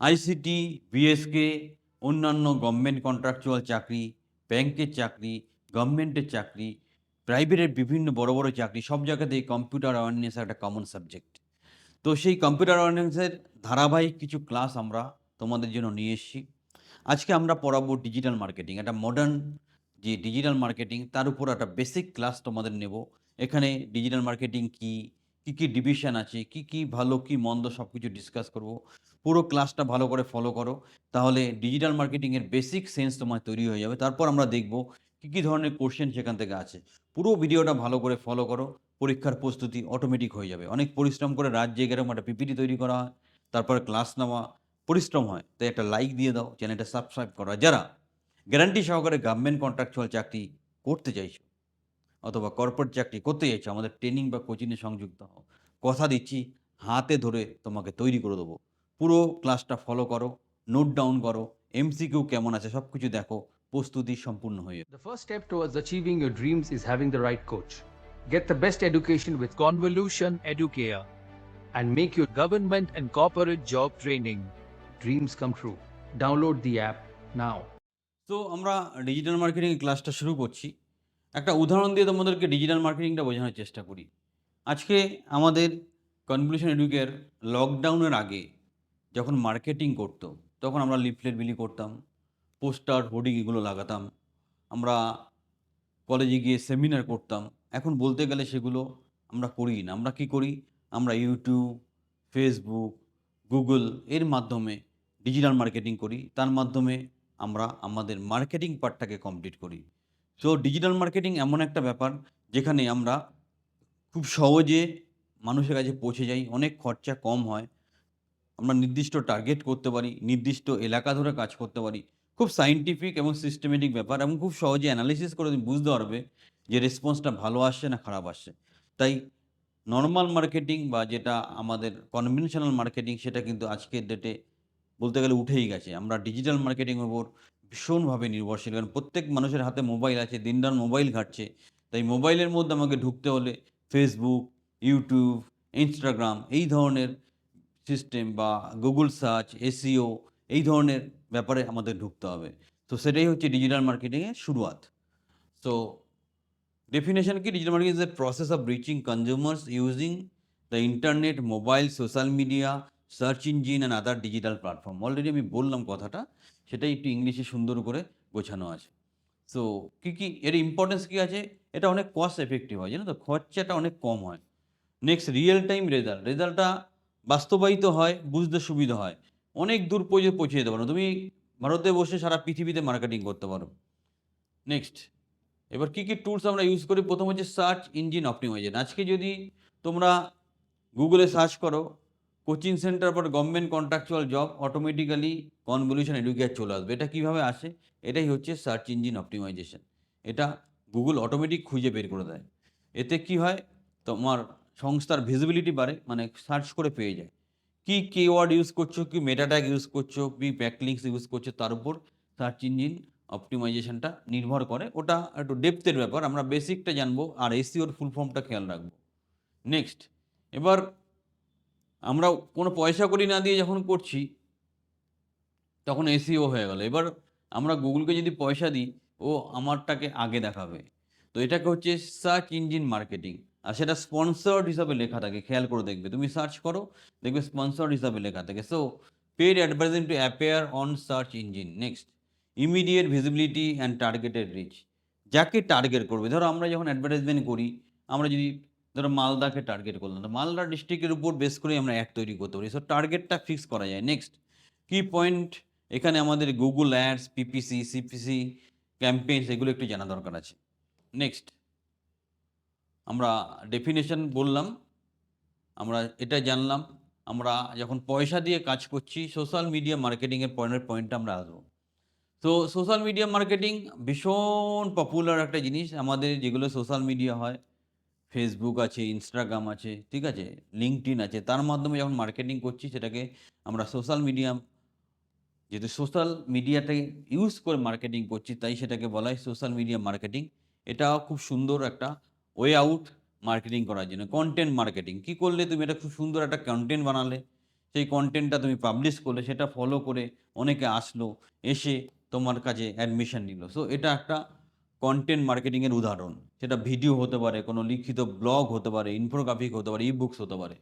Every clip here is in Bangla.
আইসিটি বিএসকে অন্যান্য গভর্নমেন্ট কন্ট্রাকচুয়াল চাকরি, ব্যাংকের চাকরি গভর্নমেন্টের চাকরি প্রাইভেটের বিভিন্ন বড় বড় চাকরি, সব জায়গাতেই কম্পিউটার অ্যাওয়ারনেস একটা কমন সাবজেক্ট তো সেই কম্পিউটার অ্যাওয়ারনেসের ধারাবাহিক কিছু ক্লাস আমরা তোমাদের জন্য নিয়ে এসেছি। আজকে আমরা পড়াবো ডিজিটাল মার্কেটিং একটা মডার্ন যে ডিজিটাল মার্কেটিং তার উপর একটা বেসিক ক্লাস তোমাদের নেব। এখানে ডিজিটাল মার্কেটিং কি কি কি ডিভিশন আছে, কি কি ভালো, কি মন্দ সব কিছু ডিসকাস করব। পুরো ক্লাসটা ভালো করে ফলো করো। তাহলে ডিজিটাল মার্কেটিংয়ের বেসিক সেন্স তোমার তৈরি হয়ে যাবে। তারপর আমরা দেখব কি কি ধরনের কোশ্চেন সেখান থেকে আছে। পুরো ভিডিওটা ভালো করে ফলো করো। পরীক্ষার প্রস্তুতি অটোমেটিক হয়ে যাবে। অনেক পরিশ্রম করে রাত জেগে এরকম একটা পিপিটি তৈরি করা হয়। তারপরে ক্লাস নেওয়া পরিশ্রম হয়। তাই একটা লাইক দিয়ে দাও। চ্যানেলটা সাবস্ক্রাইব করা। যারা গ্যারান্টি সহকারে গভর্নমেন্ট কন্ট্রাকচুয়াল চাকরি করতে চাইছো অথবা কর্পোরেট চাকরি করতে যাচ্ছো আমাদের ট্রেনিং বা কোচিংয়ে সংযুক্ত হও। কথা দিচ্ছি হাতে ধরে তোমাকে তৈরি করে দেবো। পুরো ক্লাসটা ফলো করো নোট ডাউন করো এমসিকিউ কেমন আছে সব কিছু দেখো প্রস্তুতি সম্পূর্ণ হয়ে the first step towards achieving your dreams is having the right coach get best education with Convolution Educare and make your government and corporate job training dreams come true download the app now তো আমরা ডিজিটাল মার্কেটিং ক্লাসটা শুরু করছি। একটা উদাহরণ দিয়ে তোমাদেরকে ডিজিটাল মার্কেটিংটা বোঝানোর চেষ্টা করি। আজকে আমাদের কনভলিউশন এডুকের লকডাউনের আগে যখন মার্কেটিং করতো, তখন আমরা লিফলেট বিলি করতাম পোস্টার হোর্ডিং এগুলো লাগাতাম, আমরা কলেজে গিয়ে সেমিনার করতাম। এখন বলতে গেলে সেগুলো আমরা করি না। আমরা কি করি? আমরা ইউটিউব ফেসবুক গুগল এর মাধ্যমে ডিজিটাল মার্কেটিং করি। তার মাধ্যমে আমরা আমাদের মার্কেটিং পার্টটাকে কমপ্লিট করি। সো ডিজিটাল মার্কেটিং এমন একটা ব্যাপার যেখানে আমরা খুব সহজে মানুষের কাছে পৌঁছে যাই, অনেক খরচা কম হয়। আমরা নির্দিষ্ট টার্গেট করতে পারি, নির্দিষ্ট এলাকা ধরে কাজ করতে পারি। খুব সাইন্টিফিক এবং সিস্টেমেটিক ব্যাপার এবং খুব সহজে অ্যানালিসিস করে বুঝতে পারবে যে রেসপন্সটা ভালো আসছে না খারাপ আসছে। তাই নর্মাল মার্কেটিং বা যেটা আমাদের কনভেনশনাল মার্কেটিং সেটা কিন্তু আজকের ডেটে বলতে গেলে উঠেই গেছে। আমরা ডিজিটাল মার্কেটিংয়ের উপর ভীষণভাবে নির্ভরশীল। কারণ প্রত্যেক মানুষের হাতে মোবাইল আছে, দিনরাত মোবাইল ঘাটছে। তাই মোবাইলের মধ্যে আমাকে ঢুকতে হলে ফেসবুক ইউটিউব ইনস্টাগ্রাম এই ধরনের সিস্টেম বা গুগল সার্চ এসিও এই ধরনের ব্যাপারে আমাদের ঢুকতে হবে। তো সেটাই হচ্ছে ডিজিটাল মার্কেটিংয়ের শুরুয়াত। সো ডেফিনেশন কি? Digital marketing is a process of reaching consumers using the internet mobile social media search engine and other digital platform already আমি বললাম কথাটা, সেটাই একটু ইংলিশে সুন্দর করে গোছানো আছে। সো কী কী, এর ইম্পর্টেন্স কী আছে? এটা অনেক কস্ট এফেক্টিভ হয়, জানো তো? খরচাটা অনেক কম হয়। নেক্সট রিয়েল টাইম রেজাল্ট রেজাল্টটা বাস্তবায়িত হয়, বুঝতে সুবিধা হয়। অনেক দূর পর্যন্ত পৌঁছে যেতে পারো। তুমি ভারতে বসে সারা পৃথিবীতে মার্কেটিং করতে পারো। নেক্সট এবার কী কী টুলস আমরা ইউজ করি? প্রথম হচ্ছে সার্চ ইঞ্জিন অপটিমাইজেশন আজকে যদি তোমরা গুগলে সার্চ করো কোচিং সেন্টার পর government contractual job automatically Convolution Educare চলে আসবে। এটা কীভাবে আসে? এটাই হচ্ছে সার্চ ইঞ্জিন অপটিমাইজেশন এটা গুগল অটোমেটিক খুঁজে বের করে দেয়। এতে কি হয়? তোমার সংস্থার ভিজিবিলিটি বাড়ে মানে সার্চ করে পেয়ে যায়। কি কিওয়ার্ড ইউজ করছ, কি মেটা ট্যাগ ইউজ করছ, কি ব্যাকলিংস ইউজ করছ, তার উপর সার্চ ইঞ্জিন অপটিমাইজেশনটা নির্ভর করে। ওটা একটু ডেপথের ব্যাপার। আমরা বেসিকটা জানব আর এসিওর ফুল ফর্মটা খেয়াল রাখব। নেক্সট এবার আমরা কোনো পয়সা করি না দিয়ে যখন করছি, তখন এসিও হয়ে গেল। এবার আমরা গুগলকে যদি পয়সা দিই, ও আমারটাকে আগে দেখাবে। তো এটাকে হচ্ছে সার্চ ইঞ্জিন মার্কেটিং আর সেটা স্পন্সর্ড হিসাবে লেখা থাকে, খেয়াল করে দেখবে। তুমি সার্চ করো, দেখবে স্পন্সর্ড হিসাবে লেখা থাকে। So paid advertising to appear on search engine next immediate visibility and targeted reach যাকে টার্গেট করবে। ধরো আমরা যখন অ্যাডভার্টাইজমেন্ট করি, আমরা যদি ধরো মালদাকে টার্গেট করলাম। তো মালদা ডিস্ট্রিক্টের উপর বেস করে আমরা অ্যাড তৈরি করতে পারি। সো টার্গেটটা ফিক্স করা যায়। নেক্সট কি পয়েন্ট এখানে আমাদের Google ads PPC CPC campaigns এগুলো একটু জানা দরকার আছে। নেক্সট আমরা ডেফিনেশন বললাম। আমরা এটা জানলাম। আমরা যখন পয়সা দিয়ে কাজ করছি সোশ্যাল মিডিয়া মার্কেটিংয়ের পয়েন্টের পয়েন্টটা আমরা আসব। তো সোশ্যাল মিডিয়া মার্কেটিং ভীষণ পপুলার একটা জিনিস। আমাদের যেগুলো সোশ্যাল মিডিয়া হয় ফেসবুক আছে ইনস্টাগ্রাম আছে, ঠিক আছে? লিঙ্কডিন আছে। তার মাধ্যমে যখন মার্কেটিং করছি, সেটাকে আমরা সোশ্যাল মিডিয়া যেহেতু সোশ্যাল মিডিয়াটাকে ইউজ করে মার্কেটিং করছি, তাই সেটাকে বলা হয় সোশ্যাল মিডিয়া মার্কেটিং এটা খুব সুন্দর একটা ওয়ে আউট মার্কেটিং করার জন্য। কন্টেন্ট মার্কেটিং কী করলে তুমি এটা খুব সুন্দর একটা কন্টেন্ট বানালে? সেই কন্টেন্টটা তুমি পাবলিশ করলে, সেটা ফলো করে অনেকে আসলো, এসে তোমার কাছে অ্যাডমিশন নিল। সো এটা একটা কন্টেন্ট মার্কেটিংয়ের উদাহরণ। সেটা ভিডিও হতে পারে, কোনো লিখিত ব্লগ হতে পারে ইনফোগ্রাফিক হতে পারে ই বুকস হতে পারে।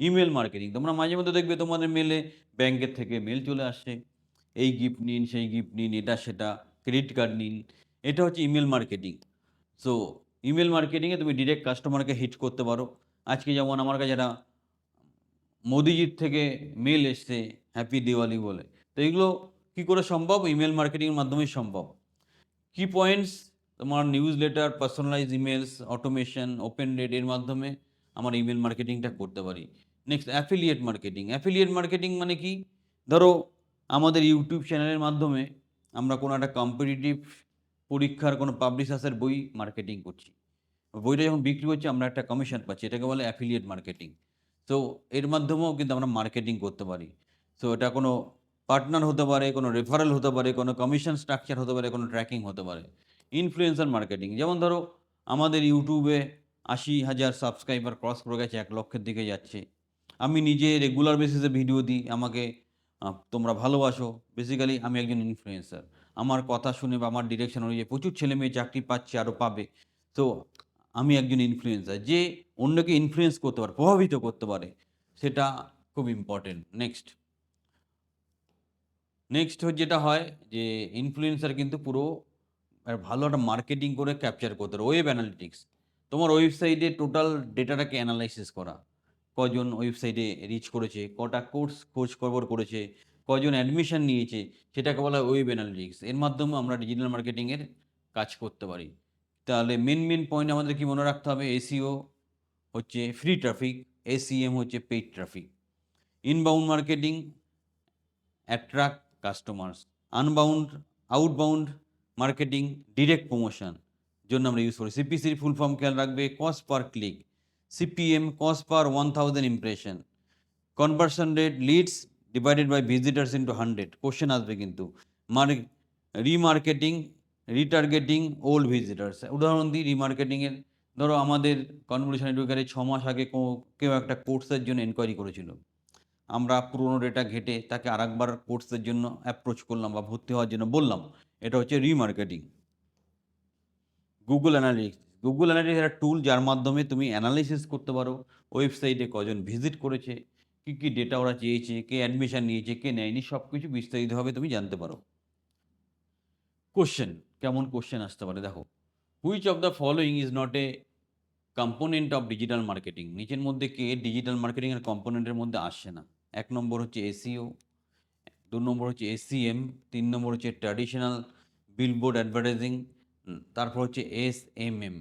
ইমেল মার্কেটিং তোমরা মাঝে মধ্যে দেখবে তোমাদের মেলে ব্যাংকের থেকে মেল চলে আসছে এই গিফট নিন, সেই গিফট নিন, এটা, সেটা ক্রেডিট কার্ড নিন, এটা হচ্ছে ইমেল মার্কেটিং সো ইমেল মার্কেটিংয়ে তুমি ডিরেক্ট কাস্টমারকে হিট করতে পারো। আজকে যেমন আমার কাছে একটা মোদিজির থেকে মেল এসছে হ্যাপি দিওয়ালি বলে। তো এগুলো কী করে সম্ভব? ইমেল মার্কেটিংয়ের মাধ্যমেই সম্ভব। কি পয়েন্টস তোমার news letter personalise emails automation open rate এর মাধ্যমে আমার ইমেল মার্কেটিংটা করতে পারি। Next affiliate marketing affiliate marketing মানে কি? ধরো, আমাদের ইউটিউব চ্যানেলের মাধ্যমে আমরা কোনো একটা কম্পিটিটিভ পরীক্ষার, কোনো পাবলিশার্সের বই মার্কেটিং করছি। বইটা যখন বিক্রি করছি আমরা একটা কমিশন পাচ্ছি। এটাকে বলে অ্যাফিলিয়েট মার্কেটিং তো এর মাধ্যমেও কিন্তু আমরা মার্কেটিং করতে পারি। সো এটা কোনো পার্টনার হতে পারে, কোনো রেফারেল হতে পারে, কোনো কমিশন স্ট্রাকচার হতে পারে, কোনো ট্র্যাকিং হতে পারে। ইনফ্লুয়েন্সার মার্কেটিং যেমন ধরো, আমাদের ইউটিউবে আশি হাজার সাবস্ক্রাইবার ক্রস করে গেছে, এক লক্ষের দিকে যাচ্ছে। আমি নিজে রেগুলার বেসিসে ভিডিও দিই, আমাকে তোমরা ভালোবাসো। বেসিক্যালি আমি একজন ইনফ্লুয়েন্সার আমার কথা শুনে বা আমার ডিরেকশন অনুযায়ী প্রচুর ছেলে মেয়ে চাকরি পাচ্ছে আরও পাবে। তো আমি একজন ইনফ্লুয়েন্সার যে অন্যকে ইনফ্লুয়েন্স করতে পারে, প্রভাবিত করতে পারে, সেটা খুব ইম্পর্টেন্ট নেক্সট নেক্সট যেটা হয় যে ইনফ্লুয়েন্সার কিন্তু পুরো ভালো একটা মার্কেটিং করে ক্যাপচার করতে পারে ওয়েব অ্যানালিটিক্স তোমার ওয়েবসাইটে টোটাল ডেটাটাকে অ্যানালাইসিস করা। কজন ওয়েবসাইটে রিচ করেছে, কটা কোর্স খোঁজ খবর করেছে, কজন অ্যাডমিশন নিয়েছে, সেটাকে বলা হয় ওয়েব অ্যানালিটিক্স এর মাধ্যমে আমরা ডিজিটাল মার্কেটিংয়ের কাজ করতে পারি। তাহলে মেন মেন পয়েন্ট আমাদের কি মনে রাখতে হবে? এসিও হচ্ছে ফ্রি ট্রাফিক এসিএম হচ্ছে paid traffic inbound marketing attract customers unbound outbound marketing direct promotion জন্য আমরা ইউজ করি। সিপিসির ফুল ফর্ম খেয়াল রাখবে cost per click CPM cost per one thousand impression conversion rate leads divided by visitors into hundred question আসবে কিন্তু। মার রিমার্কেটিং রিটার্গেটিং ওল্ড ভিজিটার্স উদাহরণ দিই রিমার্কেটিংয়ের ধরো আমাদের কনভলিউশন এডুকেটারে ছ মাস আগে কেউ একটা কোর্সের জন্য এনকোয়ারি করেছিল। আমরা পুরোনো ডেটা ঘেটে তাকে আরেকবার কোর্সের জন্য অ্যাপ্রোচ করলাম বা ভর্তি হওয়ার জন্য বললাম। এটা হচ্ছে remarketing Google analytics Google analytics একটা টুল যার মাধ্যমে তুমি অ্যানালিসিস করতে পারো ওয়েবসাইটে কজন ভিজিট করেছে, কী কী ডেটা ওরা চেয়েছে, কে অ্যাডমিশান নিয়েছে, কে নেয়নি সব কিছু বিস্তারিতভাবে তুমি জানতে পারো। কোশ্চেন কেমন কোশ্চেন আসতে পারে? দেখো which of the following is not a component of digital marketing নিচের মধ্যে কে ডিজিটাল মার্কেটিংয়ের কম্পোনেন্টের মধ্যে আসছে না। এক নম্বর হচ্ছে এসিও দু নম্বর হচ্ছে এসিএম তিন নম্বর হচ্ছে ট্র্যাডিশনাল বিলবোর্ড অ্যাডভার্টাইজিং তারপর হচ্ছে এস এম এম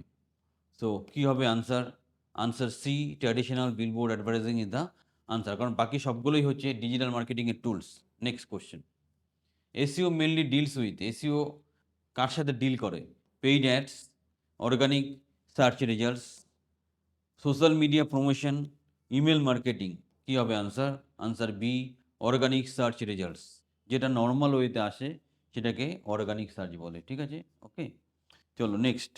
সো কী হবে answer answer C traditional billboard advertising is the answer কারণ বাকি সবগুলোই হচ্ছে ডিজিটাল মার্কেটিংয়ের tools next question SEO mainly deals with SEO কার সাথে ডিল করে? Paid ads organic search results social media promotion email marketing কী হবে answer answer B organic search results যেটা নর্মাল ওয়েতে আসে, সেটাকে অর্গানিক সার্চ বলে, ঠিক আছে? ওকে চলো নেক্সট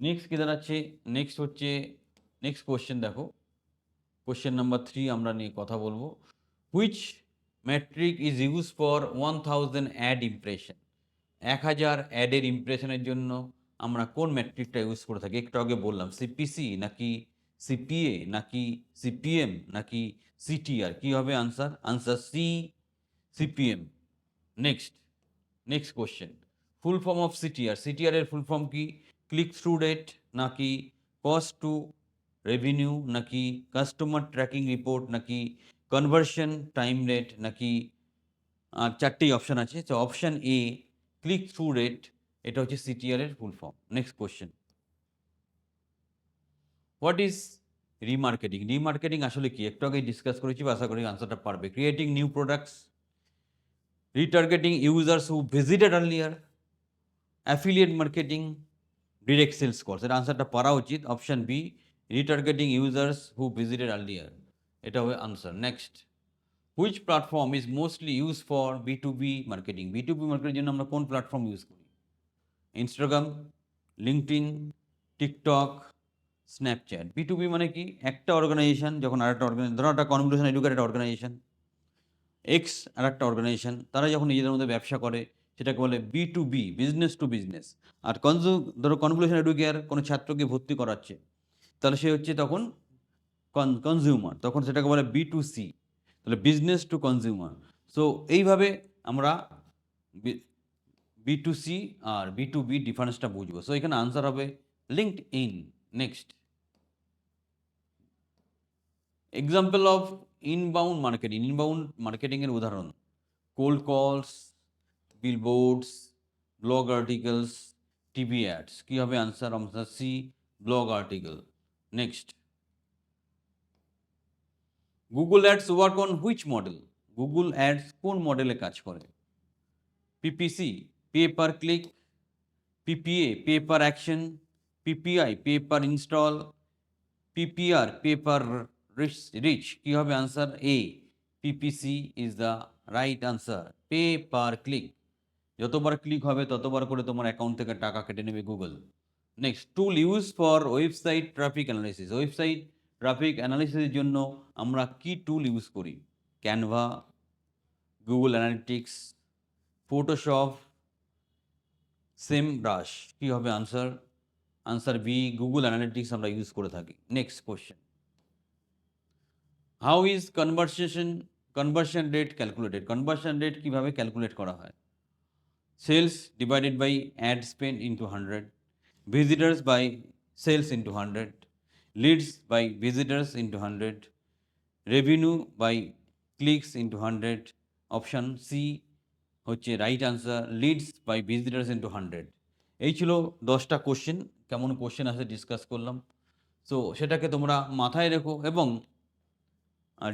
নেক্সট কী দাঁড়াচ্ছে নেক্সট হচ্ছে নেক্সট কোশ্চেন দেখো। কোশ্চেন নাম্বার থ্রি আমরা নিয়ে কথা বলব। Which metric is use for one thousand ad impression এক হাজার অ্যাডের ইমপ্রেশনের জন্য আমরা কোন ম্যাট্রিকটা ইউজ করে থাকি? একটু আগে বললাম সিপিসি নাকি সিপিএ নাকি সিপিএম নাকি সিটিআর কী হবে answer answer C CPM next next question full form of CTR CTR এর ফুল ফর্ম কি? ক্লিক থ্রু রেট নাকি কস্ট টু রেভিনিউ নাকি কাস্টমার ট্র্যাকিং রিপোর্ট নাকি কনভার্সন টাইম রেট নাকি আর চারটেই অপশান আছে। তো option A click through rate এটা হচ্ছে সিটিআর এর full form next question what is remarketing remarketing আসলে কি? একটু আগে ডিসকাস করেছি বা আশা করি আনসারটা পারবে। Creating new products retargeting users who visited earlier affiliate marketing direct sales course এর আনসারটা পারা উচিত। Option B retargeting users who visited earlier এটা হবে answer next which platform is mostly use for B to B marketing B to B মার্কেটের জন্য আমরা কোন প্ল্যাটফর্ম ইউজ করি? Instagram LinkedIn TikTok Snapchat B to B মানে কি? একটা অর্গানাইজেশন যখন আরেকটা অর্গানাইজেশন ধরো একটা কনভলিউশন এডুকেটেড অর্গানাইজেশন এক্স আর একটা অর্গানাইজেশন তারা যখন নিজেদের মধ্যে ব্যবসা করে, সেটাকে বলে B to B business to business আর কনজু ধরো কনভলিউশন এডুকেয়ার কোনো ছাত্রকে ভর্তি করাচ্ছে, তাহলে সে হচ্ছে তখন কনজিউমার তখন সেটাকে বলে বি টু সি তাহলে বিজনেস টু কনজিউমার সো এইভাবে আমরা বি টু সি আর বি টু বি ডিফারেন্সটা বুঝব। সো এখানে আনসার হবে LinkedIn next example of inbound marketing inbound মার্কেটিংয়ের উদাহরণ। Cold calls billboards blog articles TV ads কী হবে answer answer C blog article next Google ads work on which model Google ads কোন মডেলে কাজ করে? PPC pay per click PPA pay per action PPI pay per install PPR pay per reach reach কী হবে answer A PPC is the right answer pay per click যতবার ক্লিক হবে, ততবার করে তোমার অ্যাকাউন্ট থেকে টাকা কেটে নেবে Google next tool use for website traffic analysis website traffic অ্যানালিসিসের জন্য আমরা কি টুল ইউজ করি? Canva Google analytics Photoshop SEMrush কী হবে answer answer B Google analytics আমরা ইউজ করে থাকি. Next question how is conversation conversion rate calculated conversion rate কীভাবে ক্যালকুলেট করা হয়? Sales divided by ad spend into hundred visitors by sales into hundred leads by visitors into hundred revenue by clicks into hundred option C হচ্ছে right answer leads by visitors into hundred এই ছিল দশটা কোশ্চেন কেমন কোশ্চেন আছে ডিসকাস করলাম। সো সেটাকে তোমরা মাথায় রেখো এবং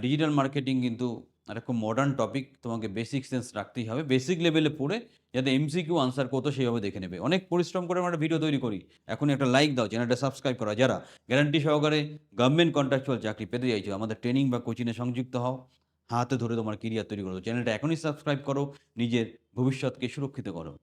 ডিজিটাল মার্কেটিং কিন্তু একটা খুব মডার্ন টপিক তোমাকে বেসিক সেন্স রাখতেই হবে। বেসিক লেভেলে পড়ে যাতে এমসিকিউ আনসার করতো সেইভাবে দেখে নেবে। অনেক পরিশ্রম করে আমরা ভিডিও তৈরি করি। এখন একটা লাইক দাও চ্যানেলটা সাবস্ক্রাইব করা। যারা গ্যারান্টি সহকারে গভর্নমেন্ট কন্ট্রাকচুয়াল চাকরি পেতে চাইছো, আমাদের ট্রেনিং বা কোচিংয়ে সংযুক্ত হও। হাতে ধরে তোমার কেরিয়ার তৈরি করো। চ্যানেলটা এখনই সাবস্ক্রাইব করো। নিজের ভবিষ্যৎকে সুরক্ষিত করো।